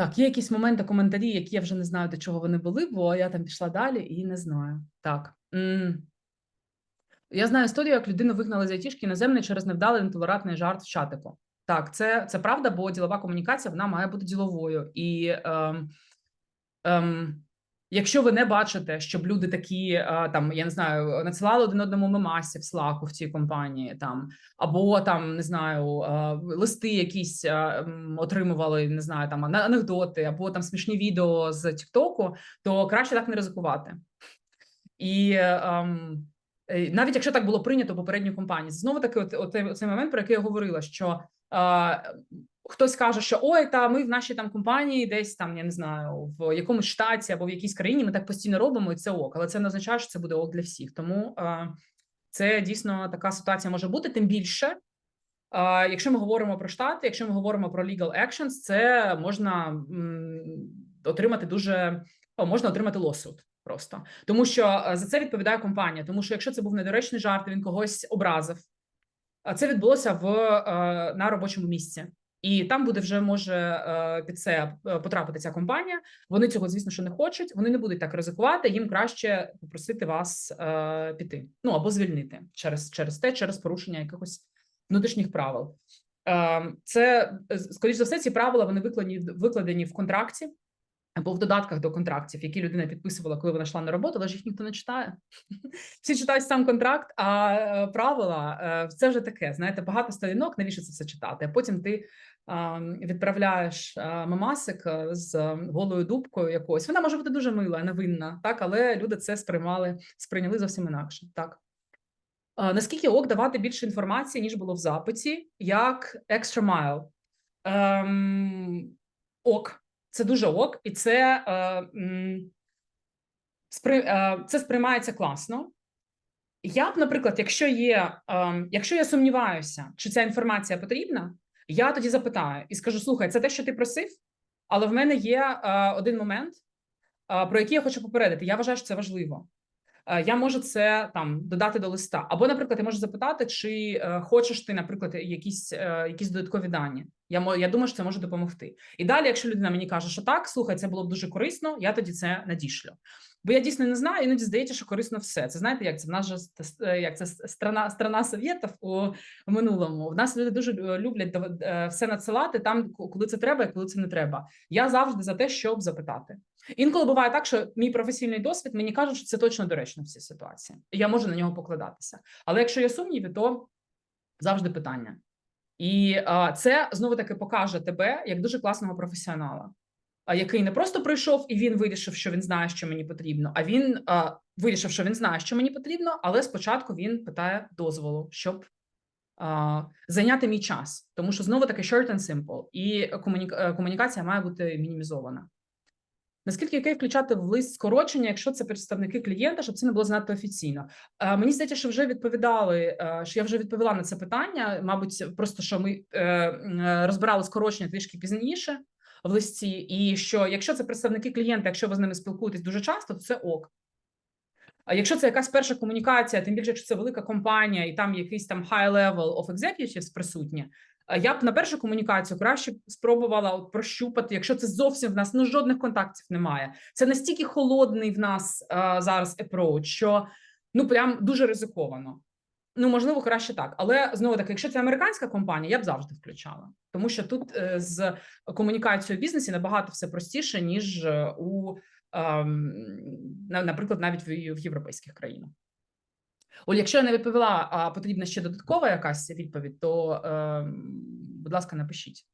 Так, є якісь моменти, коментарі, які я вже не знаю, до чого вони були, бо я там пішла далі і не знаю. Так. Я знаю історію, як людину вигнали з айтішки іноземної через невдалий нетолерантний жарт в чатику. Так, це, це правда, бо ділова комунікація вона має бути діловою. І ем, ем, якщо ви не бачите, щоб люди такі там, я не знаю, надсилали один одному мемасі в Slack в цій компанії, там або там не знаю, листи якісь отримували, не знаю, там ане- анекдоти, або там смішні відео з Тіктоку, то краще так не ризикувати. І ем, е, навіть якщо так було прийнято в попередній компанії, знову таки, от, от, цей- момент, про який я говорила, що хтось каже, що ой, та ми в нашій там компанії, десь там я не знаю, в якомусь штаті або в якійсь країні, ми так постійно робимо, і це ок, але це не означає, що це буде ок для всіх. Тому е, це дійсно така ситуація може бути. Тим більше, а, Якщо ми говоримо про штати, якщо ми говоримо про legal actions, це можна отримати дуже можна отримати лосуд просто, тому що е, за це відповідає компанія. Тому що якщо це був недоречний жарт, він когось образив. а Це відбулося в е, на робочому місці, і там буде вже може е, під це е, потрапити ця компанія. Вони цього, звісно, що не хочуть. Вони не будуть так ризикувати. Їм краще попросити вас е, піти, ну або звільнити через через те, через порушення якихось внутрішніх правил. Це скоріш за все, ці правила вони викладені викладені в контракті або в додатках до контрактів, які людина підписувала, коли вона йшла на роботу, але ж їх ніхто не читає. Всі читають сам контракт, а правила це вже таке. Знаєте, багато сторінок, навіщо це все читати? А потім ти відправляєш е, мамасик е, з голою дубкою якоюсь. Вона може бути дуже мила, невинна, так, але люди це сприймали, сприйняли зовсім інакше. Так. Е, Наскільки ок давати більше інформації, ніж було в запиті, як extra mile? Ем, ок, це дуже ок, і це, е, спри, е, це сприймається класно. Я б, наприклад, якщо є, ем, якщо я сумніваюся, чи ця інформація потрібна, я тоді запитаю і скажу: слухай, це те, що ти просив, але в мене є е, один момент, е, про який я хочу попередити. Я вважаю, що це важливо. Е, Я можу це там додати до листа. Або, наприклад, я можу запитати, чи е, хочеш ти, наприклад, якісь, е, якісь додаткові дані. Я я думаю, що це може допомогти. І далі, якщо людина мені каже, що так, слухай, це було б дуже корисно, я тоді це надішлю. Бо я дійсно не знаю, іноді здається, що корисно все. Це знаєте, як це в нас же як це страна страна совєтів у минулому. В нас люди дуже люблять все надсилати там, коли це треба і коли це не треба. Я завжди за те, щоб запитати. Інколи буває так, що мій професійний досвід мені кажуть, що це точно доречно в цій ситуації. Я можу на нього покладатися. Але якщо є сумніви, то завжди питання. І а, це знову таки покаже тебе як дуже класного професіонала, який не просто прийшов і він вирішив, що він знає, що мені потрібно. А він а, вирішив, що він знає, що мені потрібно, але спочатку він питає дозволу, щоб а, зайняти мій час. Тому що знову таки short and simple, і комуніка- е, комунікація має бути мінімізована. Наскільки окей включати в лист скорочення, якщо це представники клієнта, щоб це не було занадто офіційно? Е, Мені здається, що вже відповідали, е, що я вже відповіла на це питання. Мабуть, просто що ми е, е, розбирали скорочення трішки пізніше в листі, і що якщо це представники клієнта, якщо ви з ними спілкуєтесь дуже часто, то це ок. А якщо це якась перша комунікація, тим більше, якщо це велика компанія і там якийсь там high level of executives присутні, я б на першу комунікацію краще спробувала от прощупати, якщо це зовсім в нас ну жодних контактів немає. Це настільки холодний в нас а, зараз approach, що ну прям дуже ризиковано. Ну, можливо, краще так, але знову таки, якщо це американська компанія, я б завжди включала, тому що тут е, з комунікацією в бізнесі набагато все простіше, ніж е, у, на- наприклад, навіть в, в європейських країнах. Оль, якщо я не відповіла, а потрібна ще додаткова якась відповідь, то, ем, будь ласка, напишіть.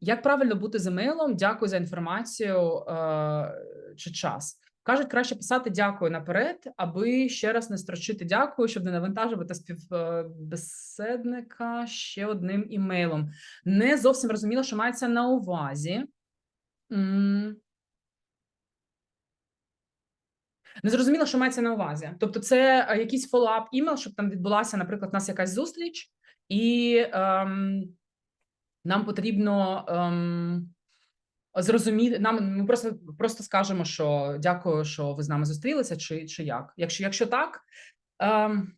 Як правильно бути з емейлом? Дякую за інформацію е, чи час. Кажуть, краще писати дякую наперед, аби ще раз не строчити дякую, щоб не навантажувати співбесідника ще одним імейлом. Не зовсім розуміло, що мається на увазі. Не зрозуміло, що мається на увазі. Тобто, це е, якийсь фоллоуап імейл, щоб там відбулася, наприклад, у нас якась зустріч, і ем, нам потрібно ем, зрозуміти. Нам ми просто просто скажемо, що дякую, що ви з нами зустрілися, чи, чи як. Якщо, якщо так, ем,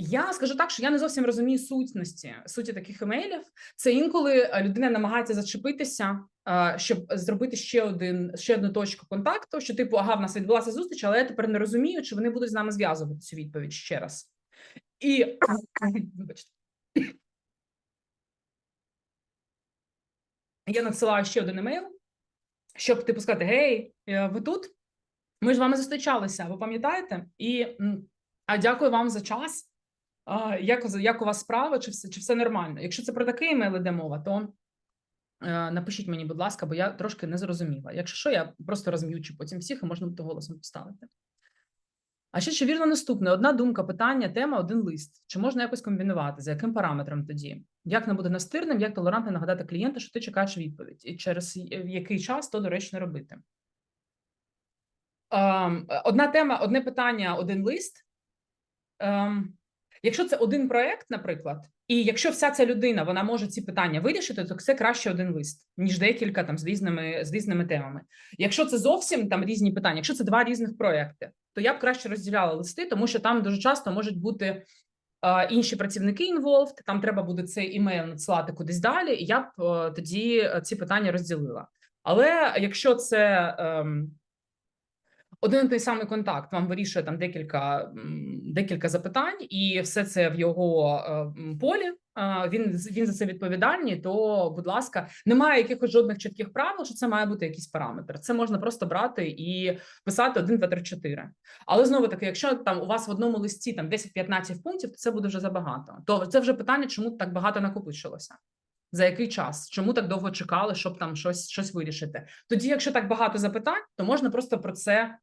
Я скажу так, що я не зовсім розумію сутності суті таких емейлів. Це інколи е, людина намагається зачепитися, е, щоб зробити ще один ще одну точку контакту. Що типу, ага, в нас відбулася зустріч, але я тепер не розумію, чи вони будуть з нами зв'язувати цю відповідь ще раз. І вибачте. я надсилаю ще один емейл, щоб типу сказати: Гей, е, ви тут? Ми ж з вами зустрічалися, ви пам'ятаєте? І а дякую вам за час. Як, як у вас справи, чи все, чи все нормально? Якщо це про такий емейл іде мова, то е, напишіть мені, будь ласка, бо я трошки не зрозуміла. Якщо що, я просто розм'ючу потім всіх і можна буде голосом поставити. А ще чи вірно наступне: одна думка, питання, тема, один лист. Чи можна якось комбінувати? За яким параметром тоді? Як не буде настирним, як толерантно нагадати клієнту, що ти чекаєш відповідь, і через який час то доречно робити? Ем, одна тема, одне питання, один лист. Якщо це один проект, наприклад, і якщо вся ця людина вона може ці питання вирішити, то це краще один лист, ніж декілька там з різними з різними темами. Якщо це зовсім там різні питання, якщо це два різних проекти, то я б краще розділяла листи, тому що там дуже часто можуть бути інші працівники involved, там треба буде цей імейл надсилати кудись далі, і я б е, тоді е, ці питання розділила. Але якщо це ем, один і той самий контакт вам вирішує там декілька, декілька запитань, і все це в його е, полі. Він він за це відповідальний. То, будь ласка, немає якихось жодних чітких правил, що це має бути якийсь параметр. Це можна просто брати і писати 1, 2, 3, 4. Але знову таки, якщо там у вас в одному листі там 10-15 пунктів, то це буде вже забагато. То це вже питання, чому так багато накопичилося. За який час? Чому так довго чекали, щоб там щось, щось вирішити? Тоді, якщо так багато запитань, то можна просто про це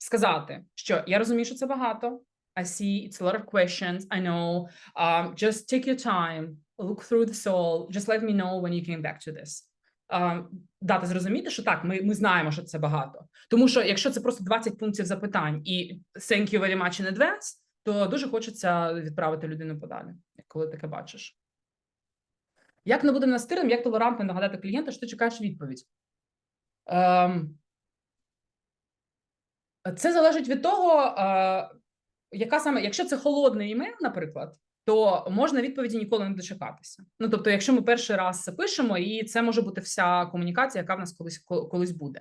сказати, що я розумію, що це багато. I see it's a lot of questions. I know. Um, just take your time, look through this all. Just let me know when you came back to this. Um, дати зрозуміти, що так, ми, ми знаємо, що це багато. Тому що якщо це просто 20 пунктів запитань і thank you very much in advance, то дуже хочеться відправити людину подалі, коли таке бачиш. Як не буде настирним, як толерантно нагадати клієнту, що ти чекаєш відповідь? Ем, це залежить від того, яка саме, якщо це холодний імейл, наприклад, то можна відповіді ніколи не дочекатися. Ну тобто, якщо ми перший раз це пишемо, і це може бути вся комунікація, яка в нас колись колись буде.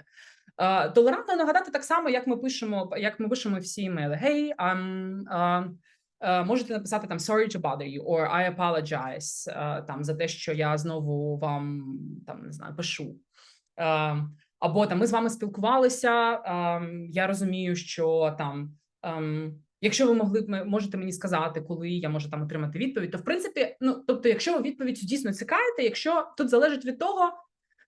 Толерантно нагадати так само, як ми пишемо, як ми пишемо всі імейли. Hey, um, uh, е, можете написати там sorry to bother you, or I apologize е, там за те, що я знову вам там не знаю, пишу. Е, або там ми з вами спілкувалися. ем, я розумію, що там, ем, якщо ви могли б можете мені сказати, коли я можу там отримати відповідь, то в принципі, ну тобто, якщо ви відповідь дійсно цікавите, якщо тут залежить від того,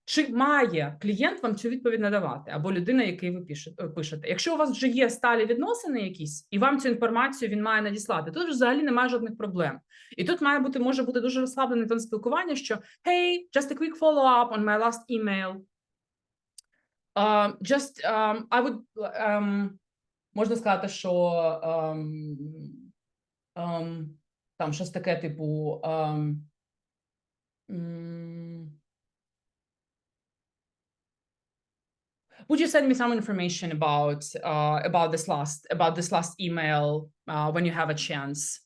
чи має клієнт вам цю відповідь надавати, або людина, який ви пишете, пишете. Якщо у вас вже є сталі відносини якісь, і вам цю інформацію він має надіслати, тут взагалі немає жодних проблем. І тут має бути може бути дуже розслаблений тон спілкування, що hey, just a quick follow-up on my last email. Um, just um, I would um, можна сказати, що um, um, там щось таке, типу. Um, Would you send me some information about uh, about this last about this last email uh, when you have a chance?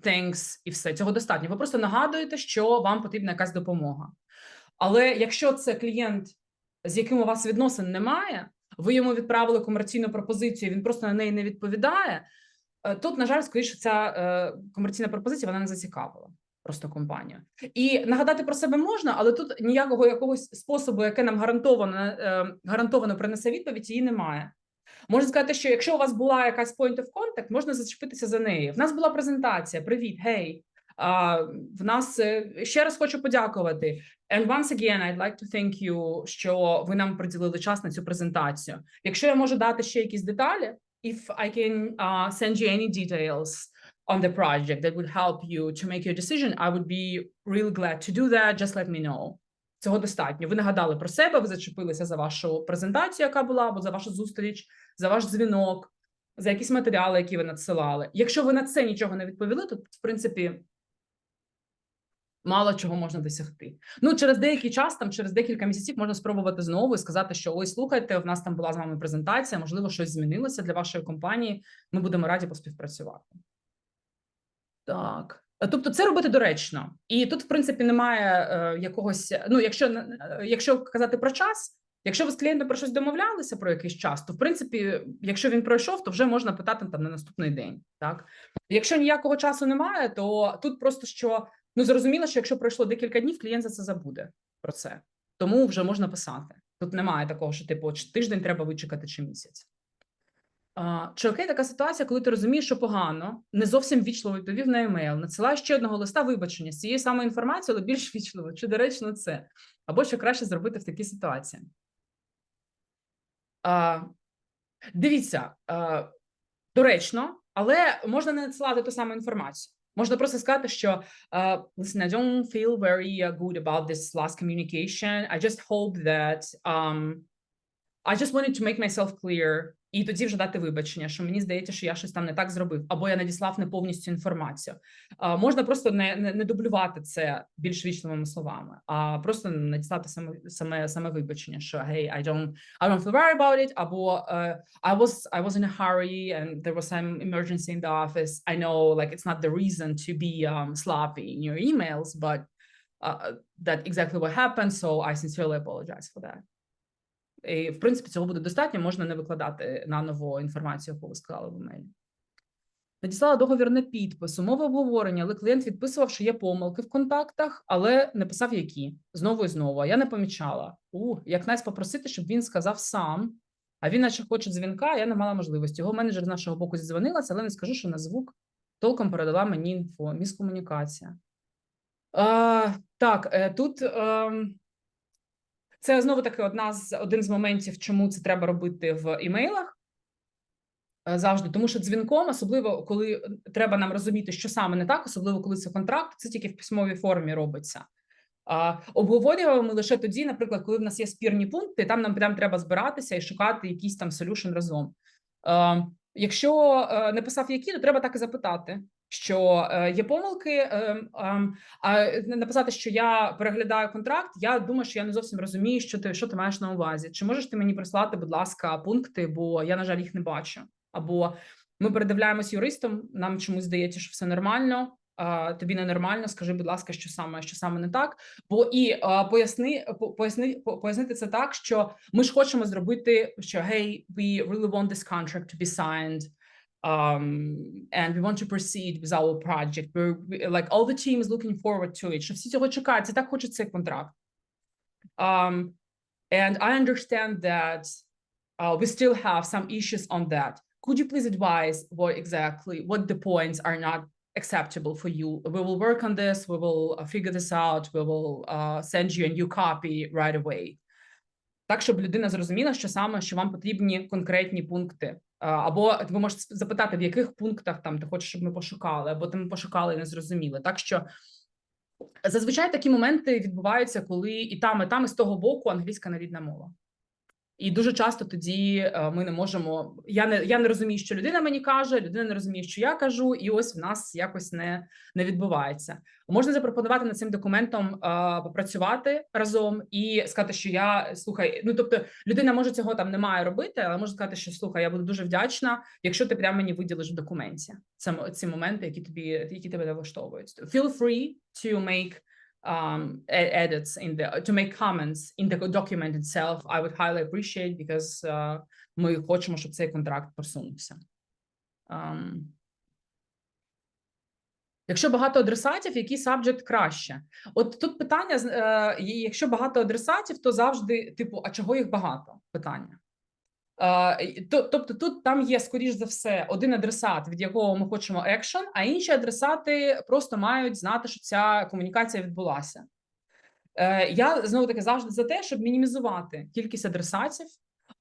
Thanks, і все цього достатньо. Ви просто нагадуєте, що вам потрібна якась допомога. Але якщо це клієнт, з яким у вас відносин немає, ви йому відправили комерційну пропозицію, він просто на неї не відповідає. е, Тут, на жаль, скоріше, ця е, комерційна пропозиція вона не зацікавила просто компанію. І нагадати про себе можна, але тут ніякого якогось способу, яке нам гарантовано е, гарантовано принесе відповідь, її немає. Можна сказати, що якщо у вас була якась point of contact, можна зачепитися за неї. В нас була презентація. Привіт, гей. А, в нас ще раз хочу подякувати. And once again, I'd like to thank you, що ви нам приділили час на цю презентацію. Якщо я можу дати ще якісь деталі, if I can uh, send you any details on the project that would help you to make your decision, I would be really glad to do that. Just let me know. Цього достатньо. Ви нагадали про себе, ви зачепилися за вашу презентацію, яка була, або за вашу зустріч, за ваш дзвінок, за якісь матеріали, які ви надсилали. Якщо ви на це нічого не відповіли, то в принципі мало чого можна досягти. Ну через деякий час, там через декілька місяців, можна спробувати знову і сказати, що ой, слухайте, в нас там була з вами презентація, можливо, щось змінилося для вашої компанії. Ми будемо раді поспівпрацювати. Так. Тобто це робити доречно, і тут, в принципі, немає е, якогось. Ну, якщо е, якщо казати про час, якщо ви з клієнтом про щось домовлялися про якийсь час, то в принципі, якщо він пройшов, то вже можна питати там на наступний день. Так, якщо ніякого часу немає, то тут просто що ну зрозуміло, що якщо пройшло декілька днів, клієнт за це забуде про це, тому вже можна писати. Тут немає такого, що типу чи тиждень треба вичекати чи місяць. А, Чи окей така ситуація, коли ти розумієш, що погано, не зовсім вічливо відповів на емейл, надсилаєш ще одного листа вибачення з цією самою інформацією, але більш вічливо, чи доречно це? Або що краще зробити в такій ситуації? А, Дивіться, а, доречно, але можна не надсилати ту саму інформацію. Можна просто сказати, що uh, listen, I don't feel very uh, good about this last communication. I just hope that um, I just wanted to make myself clear. І тоді вже дати вибачення, що мені здається, що я щось там не так зробив, або я надіслав не повністю інформацію. А, можна просто не, не, не дублювати це більш вічливими словами, а просто надіслати саме саме саме вибачення, що hey, I don't I don't feel right about it, або uh, I was I was in a hurry and there was some emergency in the office. I know like it's not the reason to be um, sloppy in your emails, but uh, that exactly what happened. So I sincerely apologize for that. І, в принципі, цього буде достатньо, можна не викладати на нову інформацію, яку ви сказали в емейлі. Надіслала договір на підпис, умови обговорення, але клієнт відписував, що є помилки в контактах, але не писав які. Знову і знову. А я не помічала. У, як нас попросити, щоб він сказав сам. А він, наче хоче дзвінка, я не мала можливості. Його менеджер з нашого боку зідзвонилася, але не скажу, що на звук толком передала мені інфо. Міскомунікація. А, так, е, тут. Е, це знову таки одна з один з моментів, чому це треба робити в імейлах. Е, Завжди, тому що дзвінком, особливо коли треба нам розуміти, що саме не так, особливо коли це контракт, це тільки в письмовій формі робиться. А, Обговорюємо ми лише тоді, наприклад, коли в нас є спірні пункти, там нам прям треба збиратися і шукати якийсь там солюшн разом. А, Якщо е, не писав які, то треба так і запитати, що е, є помилки, е, а написати, що я переглядаю контракт. Я думаю, що я не зовсім розумію, що ти що ти маєш на увазі. Чи можеш ти мені прислати, будь ласка, пункти, бо я, на жаль, їх не бачу. Або ми передивляємось юристом, нам чомусь здається, що все нормально. Тобі ненормально, скажи, будь ласка, що саме що саме не так. Бо і а, поясни, поясни, пояснити це так, що ми ж хочемо зробити, що hey, we really want this contract to be signed. Um, and we want to proceed with our project. We're we, like all the team is looking forward to it. Що всі цього чекають, це так хочуть цей контракт. Um, and I understand that uh, we still have some issues on that. Could you please advise what exactly what the points are not acceptable for you? We will work on this. We will uh, figure this out. We will uh, send you a new copy right away. Так, щоб людина зрозуміла, що саме що вам потрібні конкретні пункти. Або ви можете запитати, в яких пунктах там ти хочеш, щоб ми пошукали, або ти ми пошукали і не зрозуміли. Так що зазвичай такі моменти відбуваються, коли і там, і там, і з того боку англійська нарідна мова. І дуже часто тоді ми не можемо. Я не я не розумію, що людина мені каже, людина не розуміє, що я кажу, і ось в нас якось не не відбувається. Можна запропонувати над цим документом а, попрацювати разом і сказати, що я слухай. Ну тобто, людина може цього там не має робити, але може сказати, що слухай, я буду дуже вдячна, якщо ти прямо мені виділиш в документі. Це ці моменти, які тобі які тебе влаштовують. Feel free to make um, edits in the to make comments in the document itself, I would highly appreciate because uh, ми хочемо, щоб цей контракт просунувся. Um, Якщо багато адресатів, який сабджект краще? От тут питання: е, якщо багато адресатів, то завжди, типу, а чого їх багато? Питання. Тобто тут там є, скоріш за все, один адресат, від якого ми хочемо екшен, а інші адресати просто мають знати, що ця комунікація відбулася. Е, я знову таки завжди за те, щоб мінімізувати кількість адресатів,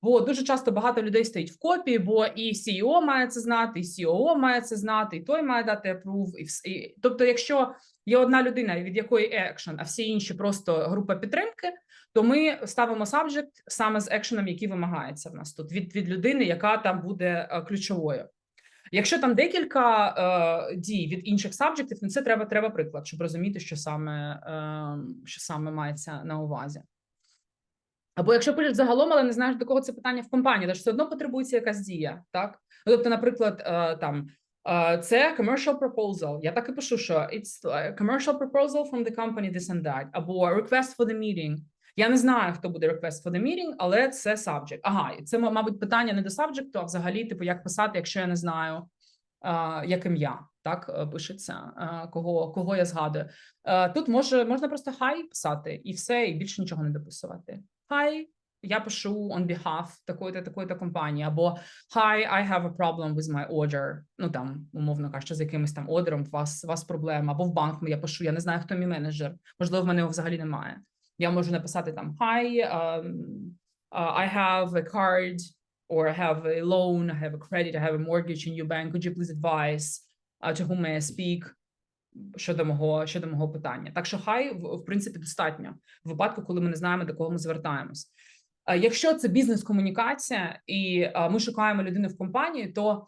бо дуже часто багато людей стоїть в копії, бо і CEO має це знати, і COO має це знати, і той має дати approve. І, і тобто, якщо є одна людина, від якої екшен, а всі інші просто група підтримки, то ми ставимо subject саме з екшеном, який вимагається в нас тут від від людини, яка там буде е, ключовою. Якщо там декілька е, дій від інших сабжектів, ну це треба треба приклад, щоб розуміти, що саме е, що саме мається на увазі. Або якщо пишеш загалом, але не знаєш, до кого це питання в компанії, то ж все одно потребується якась дія, так? Ну, тобто, наприклад, е, там Е, Це commercial proposal. Я так і пишу, що it's a commercial proposal from the company this and that, або request for the meeting. Я не знаю, хто буде request for the meeting, але це subject. Ага, це, мабуть, питання не до subject, а взагалі, типу, як писати, якщо я не знаю, як ім'я, так е, пишеться, кого, кого я згадую. Е, Тут може, можна просто хай писати і все, і більше нічого не дописувати. Хай, я пишу on behalf такої-то, такої-то компанії, або Hi, I have a problem with my order. Ну там, умовно кажучи, з якимось там ордером, у вас, у вас проблема, або в банк я пишу, я не знаю, хто мій менеджер. Можливо, в мене його взагалі немає. Я можу написати там Hi, um, uh, I have a card or I have a loan, I have a credit, I have a mortgage in your bank. Could you please advise uh, to whom I speak щодо мого щодо мого питання? Так що хай в, принципі достатньо в випадку, коли ми не знаємо до кого ми звертаємось. Якщо це бізнес-комунікація, і ми шукаємо людину в компанії, то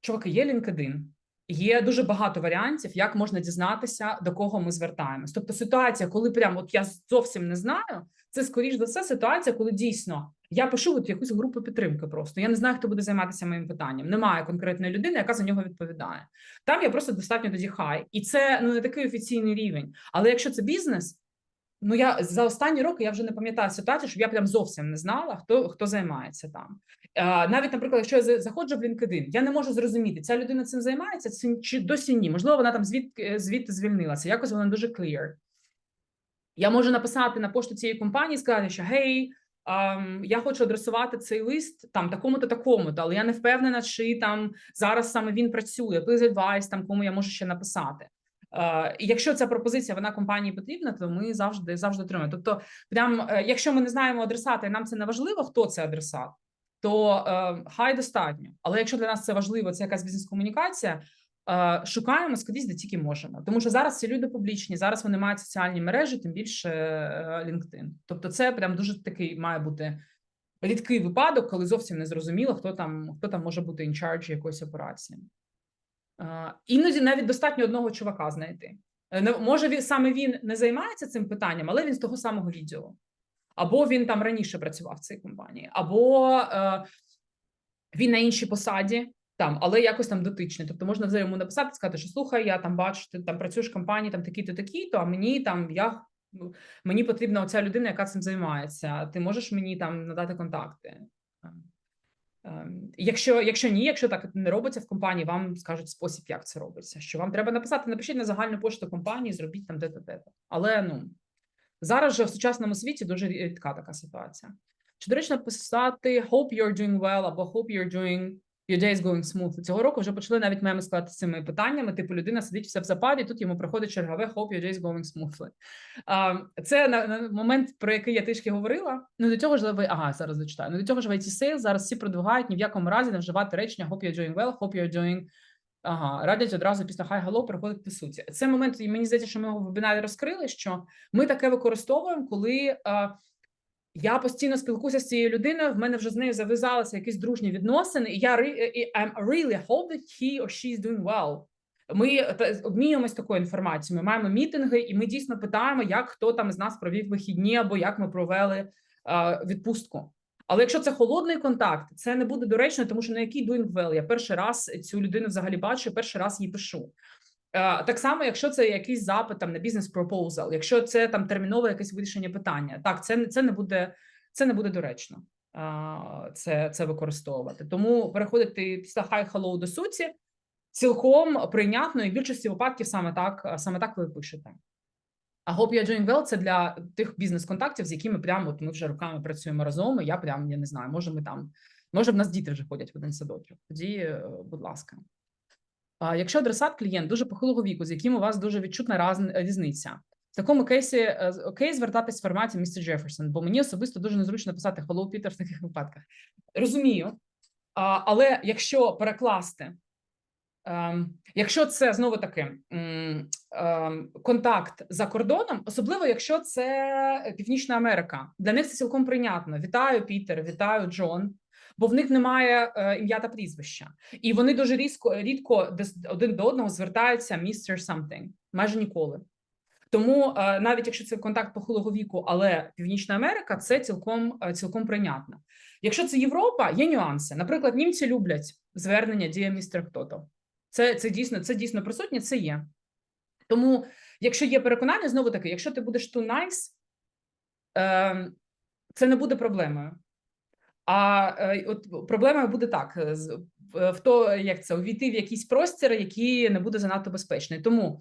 чуваки, є LinkedIn. Є дуже багато варіантів, як можна дізнатися, до кого ми звертаємось. Тобто, ситуація, коли прям от я зовсім не знаю, це скоріш за все ситуація, коли дійсно я пишу от якусь групу підтримки. Просто я не знаю, хто буде займатися моїм питанням. Немає конкретної людини, яка за нього відповідає. Там я просто достатньо тоді хай, і це ну не такий офіційний рівень. Але якщо це бізнес, ну я за останні роки я вже не пам'ятаю ситуацію, щоб я прям зовсім не знала, хто хто займається там. Е, навіть, наприклад, якщо я заходжу в LinkedIn, я не можу зрозуміти, ця людина цим займається чи досі ні. Можливо, вона там звідки звідти звільнилася. Якось вона дуже clear. Я можу написати на пошту цієї компанії, сказати, що гей, ем, я хочу адресувати цей лист там такому-то, такому-то, але я не впевнена, чи там зараз саме він працює. Please advise, там кому я можу ще написати. Е, якщо ця пропозиція вона компанії потрібна, то ми завжди завжди отримаємо. Тобто, прям е, якщо ми не знаємо адресата, і нам це не важливо, хто це адресат, то е, хай достатньо. Але якщо для нас це важливо, це якась бізнес-комунікація. Шукаємо скрізь, де тільки можемо, тому що зараз ці люди публічні, зараз вони мають соціальні мережі, тим більше LinkedIn. Тобто, це прям дуже такий має бути рідкий випадок, коли зовсім не зрозуміло, хто там хто там може бути in charge якоїсь операції. Іноді навіть достатньо одного чувака знайти. Е, не- Може, він саме він не займається цим питанням, але він з того самого відділу. Або він там раніше працював в цій компанії, або е, він на іншій посаді, там, але якось там дотичний. Тобто можна вже йому написати, сказати, що слухай, я там бачу, ти там працюєш в компанії, там такі-то, такі-то, а мені там я ну, мені потрібна оця людина, яка цим займається. Ти можеш мені там надати контакти. Ем, Якщо, якщо ні, якщо так не робиться в компанії, вам скажуть спосіб, як це робиться. Що вам треба написати, напишіть на загальну пошту компанії, зробіть там де-то, те-то. Але ну зараз же в сучасному світі дуже рідка така ситуація. Чи доречно писати hope you're doing well або hope you're doing your day is going smooth. Цього року вже почали навіть меми складати цими питаннями. Типу, людина сидить все в западі, тут йому приходить чергове hope your day is going smoothly. А, Це на, на момент, про який я трішки говорила. Ну до цього ж ви ага, зараз зачитаю. Ну до цього ж в IT зараз всі продвигають ні в якому разі не вживати речення hope you're doing well, hope you're doing Ага, радять одразу після хай hello переходити до суті. Це момент, і мені здається, що ми його в вебінарі розкрили, що ми таке використовуємо, коли е, я постійно спілкуюся з цією людиною, в мене вже з нею зав'язалися якісь дружні відносини, і я I'm really hope that he or she is doing well. Ми обмінюємось такою інформацією. Ми маємо мітинги, і ми дійсно питаємо, як хто там з нас провів вихідні, або як ми провели е, відпустку. Але якщо це холодний контакт, це не буде доречно, тому що на який doing well? Я перший раз цю людину взагалі бачу, перший раз їй пишу. Е, Так само, якщо це якийсь запит там на бізнес пропозал, якщо це там термінове якесь вирішення питання, так це це не буде це не буде доречно. е, Це це використовувати. Тому переходити після хай hello до суті цілком прийнятно, і в більшості випадків саме так саме так ви пишете. А Hope You're Doing Well – це для тих бізнес-контактів, з якими прямо от ми вже роками працюємо разом. І я прям я не знаю, може ми там, може в нас діти вже ходять в один садочок. Тоді, е, будь ласка. Якщо адресат клієнт дуже похилого віку, з яким у вас дуже відчутна раз- різниця, в такому кейсі е, окей звертатись в форматі містер Джеферсон, бо мені особисто дуже незручно писати Hello, Peter в таких випадках. Розумію, але якщо перекласти. Ем, якщо це знову таки ем, контакт за кордоном, особливо якщо це Північна Америка, для них це цілком прийнятно. Вітаю, Пітер, вітаю, Джон. Бо в них немає е, ім'я та прізвища, і вони дуже різко рідко один до одного звертаються містер something, майже ніколи. Тому е, навіть якщо це контакт похилого віку, але Північна Америка це цілком е, цілком прийнятно. Якщо це Європа, є нюанси. Наприклад, німці люблять звернення дія містер хто-то. Це, це дійсно, це дійсно присутнє, це є. Тому, якщо є переконання, знову таки, якщо ти будеш too nice, е, це не буде проблемою. А е, от проблемою буде так: е, в то, як це увійти в якийсь простір, який не буде занадто безпечний. Тому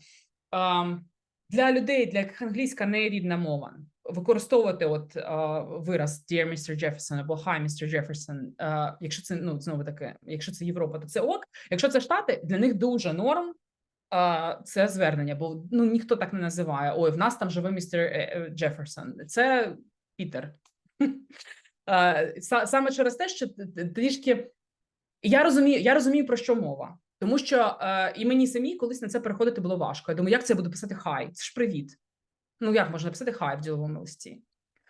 ем, для людей, для яких англійська не рідна мова, використовувати от е, вираз Dear Mr. Jefferson або Hi, Mr. Jefferson, якщо це ну знову таки, якщо це Європа, то це ок. Якщо це Штати, для них дуже норм. Це звернення, бо ну ніхто так не називає. Ой, в нас там живе містер Джеферсон. Це Пітер. Е, са- Саме через те, що трішки я розумію, я розумію про що мова, тому що е, і мені самі колись на це переходити було важко. Я думаю, як це я буду писати хай? Це ж привіт. Ну як можна писати хай в діловому листі?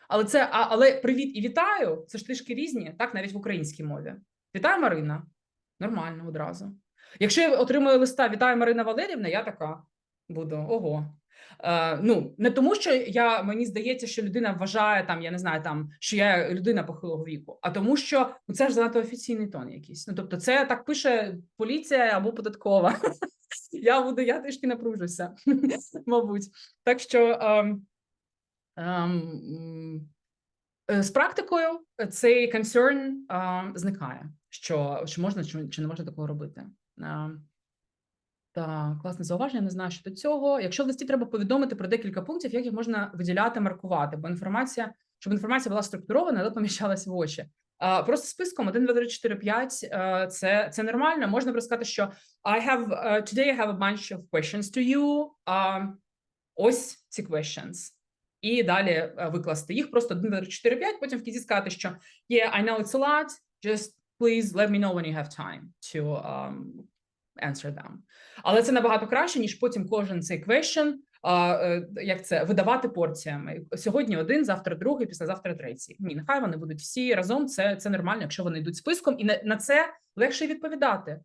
Але це а, але привіт і вітаю це ж трішки різні, так навіть в українській мові. Вітаю, Марина. Нормально одразу. Якщо я отримую листа Вітаю Марина Валерівна, я така буду ого. Е, ну не тому, що я мені здається, що людина вважає там, я не знаю, там що я людина похилого віку, а тому, що ну, це ж занадто офіційний тон якийсь. Ну тобто, це так пише поліція або податкова. Я буду, я трішки напружуся, мабуть. Так що ем, ем, з практикою цей concern ем, зникає, що, що можна чи, чи не можна такого робити. Так, класне зауваження. Не знаю, що до цього. Якщо в листі треба повідомити про декілька пунктів, як їх можна виділяти, маркувати, бо інформація, щоб інформація була структурована, але поміщалась в очі. А, просто списком 1, 2, 3, 4, 5 е, це, це нормально. Можна просто сказати, що I have uh, today I have a bunch of questions to you. А, ось ці questions. І далі е, викласти їх просто 1, 2, 3, 4, 5, потім в кінці сказати, що yeah, I know it's a lot, just please let me know when you have time to um, answer them. Але це набагато краще, ніж потім кожен цей question, е, як це видавати порціями. Сьогодні один, завтра другий, післязавтра третій. Ні, нехай вони будуть всі разом. Це, це нормально, якщо вони йдуть списком, і на, на це легше відповідати.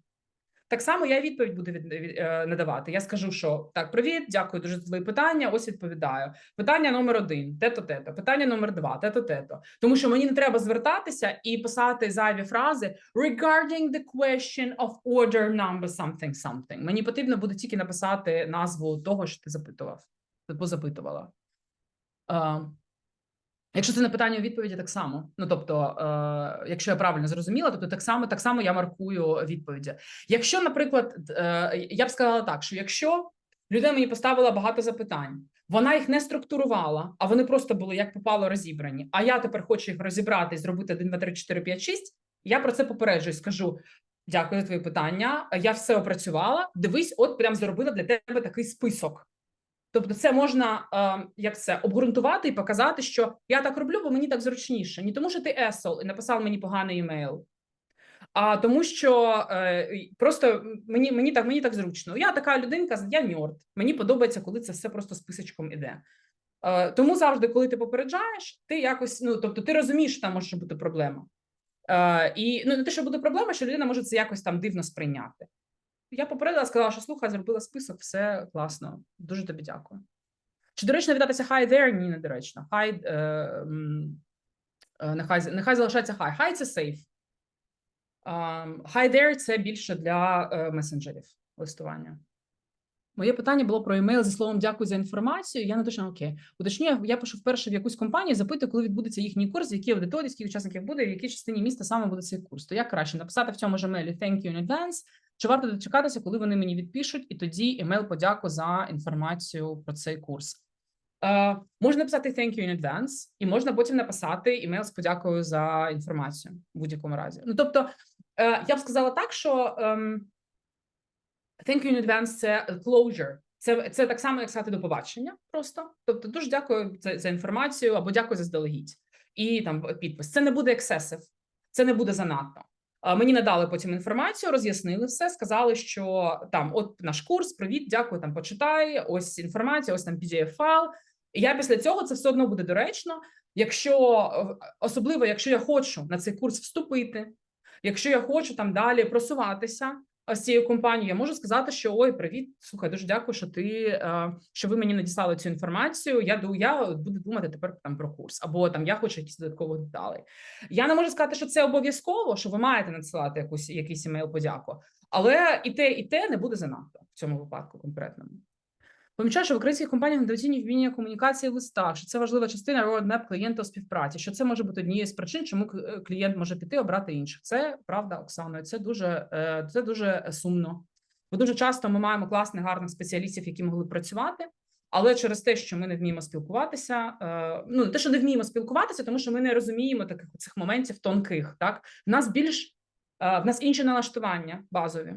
Так само я відповідь буду від, від- е, надавати. Я скажу, що так, привіт, дякую дуже за твої питання. Ось відповідаю. Питання номер один, тето тето. Питання номер два, тето тето. Тому що мені не треба звертатися і писати зайві фрази regarding the question of order number something something. Мені потрібно буде тільки написати назву того, що ти запитував, або запитувала. Е, Якщо це не питання у відповіді, так само. Ну тобто, е, якщо я правильно зрозуміла, тобто так само, так само я маркую відповіді. Якщо, наприклад, е, я б сказала так, що якщо людина мені поставила багато запитань, вона їх не структурувала, а вони просто були як попало розібрані. А я тепер хочу їх розібрати і зробити 1, 2, 3, 4, 5, 6, Я про це попереджую. Скажу дякую за твої питання. Я все опрацювала. Дивись, от прям зробила для тебе такий список. Тобто, це можна е, як це обґрунтувати і показати, що я так роблю, бо мені так зручніше. Не тому, що ти есол і написав мені поганий емейл, а тому, що е, просто мені мені так мені так зручно. Я така людинка, я ньорд. Мені подобається, коли це все просто списочком іде. Е, тому завжди, коли ти попереджаєш, ти якось ну тобто, ти розумієш, що там може бути проблема. Е, і ну не те, що буде проблема, що людина може це якось там дивно сприйняти. Я попередила, сказала, що слухай, зробила список, все класно. Дуже тобі дякую. Чи доречно вітатися hi there? Ні, не доречно. Hi, е, е, нехай, нехай залишається hi. Hi – це. Um, hi there – це більше для е, месенджерів листування. Моє питання було про емейл зі словом дякую за інформацію. Я не точно окей. Уточнюю, я пишу вперше в якусь компанію, запитую, коли відбудеться їхній курс, в якій аудиторії, скільки учасників буде, в якій частині міста саме буде цей курс. То як краще написати в цьому ж емейлі thank you in advance, чи варто дочекатися, коли вони мені відпишуть, і тоді емейл подяку за інформацію про цей курс. Е, можна написати thank you in advance, і можна потім написати емейл з подякою за інформацію в будь-якому разі. Ну тобто, е, я б сказала так, що ем, thank you in advance – це closure. Це, це так само, як сказати до побачення. Просто тобто, дуже дякую за, за інформацію або дякую за здалегідь. І там підпис. Це не буде excessive, це не буде занадто. Мені надали потім інформацію, роз'яснили все, сказали, що там, от наш курс, привіт, дякую, там почитай. Ось інформація, ось там pdf файл. Я після цього це все одно буде доречно. Якщо особливо, якщо я хочу на цей курс вступити, якщо я хочу там далі просуватися з цією компанією, я можу сказати, що ой, привіт, слухай, дуже дякую, що ти е, що ви мені надіслали цю інформацію. Я я буду думати тепер там про курс, або там я хочу якісь додаткові деталі. Я не можу сказати, що це обов'язково, що ви маєте надсилати якусь якийсь емейл подяку. Але і те, і те не буде занадто в цьому випадку конкретному. Помічаю, що в українських компаніях недооцінюють вміння комунікації в листах, що це важлива частина roadmap клієнта у співпраці, що це може бути однією з причин, чому е, клієнт може піти обрати інших. Це правда, Оксано, це дуже, е, це дуже сумно. Бо дуже часто ми маємо класних, гарних спеціалістів, які могли працювати, але через те, що ми не вміємо спілкуватися, е, ну те, що не вміємо спілкуватися, тому що ми не розуміємо таких цих моментів тонких. Так в нас більш е, в нас інші налаштування базові.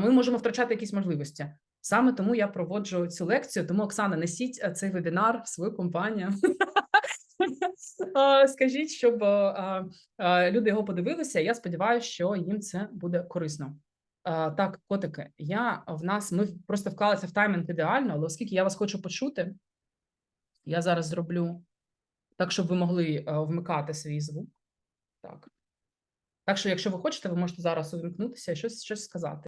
Ми можемо втрачати якісь можливості. Саме тому я проводжу цю лекцію. Тому Оксана, несіть е, цей вебінар в свою компанію. Е, Скажіть, щоб е, люди його подивилися. Я сподіваюся, що їм це буде корисно. Так, котики, я в нас ми просто вклалися в таймінг ідеально, але оскільки я вас хочу почути, я зараз зроблю так, щоб ви могли вмикати свій звук. Так. Так що, якщо ви хочете, ви можете зараз увімкнутися і щось, щось сказати.